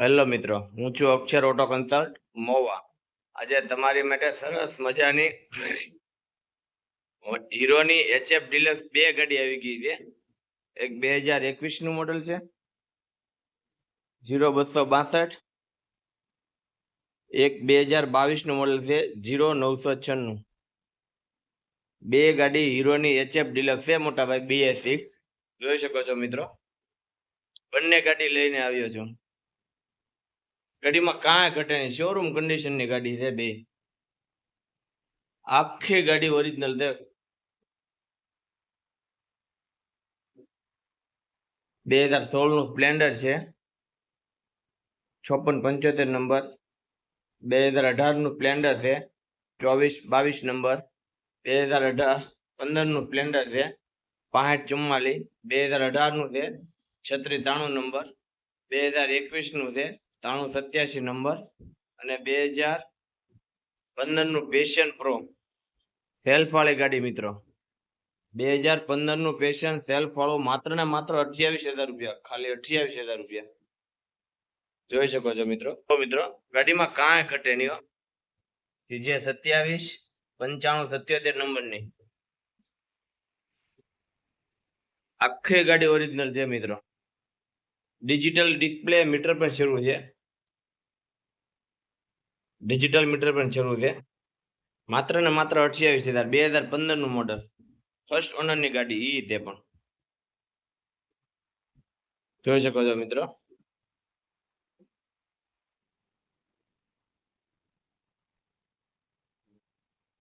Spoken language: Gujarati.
હેલો મિત્રો, હું છું અક્ષર ઓટો કન્સલ્ટ, મોવા. આજે તમારી માટે સરસ મજાની હીરોની એચએફ ડિલક્સ બે ગાડી આવી ગઈ છે. એક બે હજાર એકવીસનું મોડલ છે. જીરો બસો બાસઠ. એક બે હજાર બાવીસનું મોડલ છે જીરો નવસો છન્નું. બે ગાડી હીરોની એચએફ ડિલક્સ છે, મોટા ભાઈ બીએસ સિક્સ જોઈ શકો છો મિત્રો. બંને ગાડી લઈને આવ્યો છું. ગાડીમાં કાંઈ ઘટે નહીં. શોરૂમ કન્ડિશનની ગાડી છે બે. આખી ગાડી ઓરિજિનલ છે. બે હજાર સોળનું સ્પ્લેન્ડર છે. છપ્પન પંચોતેર નંબર. બે હજાર અઢારનું સ્પ્લેન્ડર છે. ચોવીસ, બાવીસ નંબર. બે હજાર અઢાર પંદરનું સ્પ્લેન્ડર છે. પાંઠ ચુમ્માલીસ. બે હજાર અઢારનું છે. છત્રીસ ત્રાણું નંબર. બે હજાર એકવીસનું છે. ત્રાણું સત્યાસી નંબર અને બે હજાર પંદરનું પેશન પ્રો સેલ્ફ વાળી ગાડી મિત્રો. બે હજાર પંદરનું પેશન સેલ્ફ વાળું માત્ર ને માત્ર અઠ્યાવીસ હજાર રૂપિયા, ખાલી અઠ્યાવીસ હજાર રૂપિયા. જોઈ શકો છો મિત્રો. તો મિત્રો, ગાડીમાં કાંઈ ઘટે નહીં. જે સત્યાવીસ, પંચાણું, સત્યોતેર નંબરની. આખી ગાડી ઓરિજિનલ છે મિત્રો. ડિજિટલ ડિસ્પ્લે મીટર પણ શરૂ છે. ડિજિટલ મીટર પણ જરૂર છે. માત્ર ને માત્ર અઠ્યાવીસ હજાર, બે હજાર પંદરનું મોડલ ફર્સ્ટ ઓનરની ગાડી એ તે પણ. જોઈ શકો છો મિત્રો?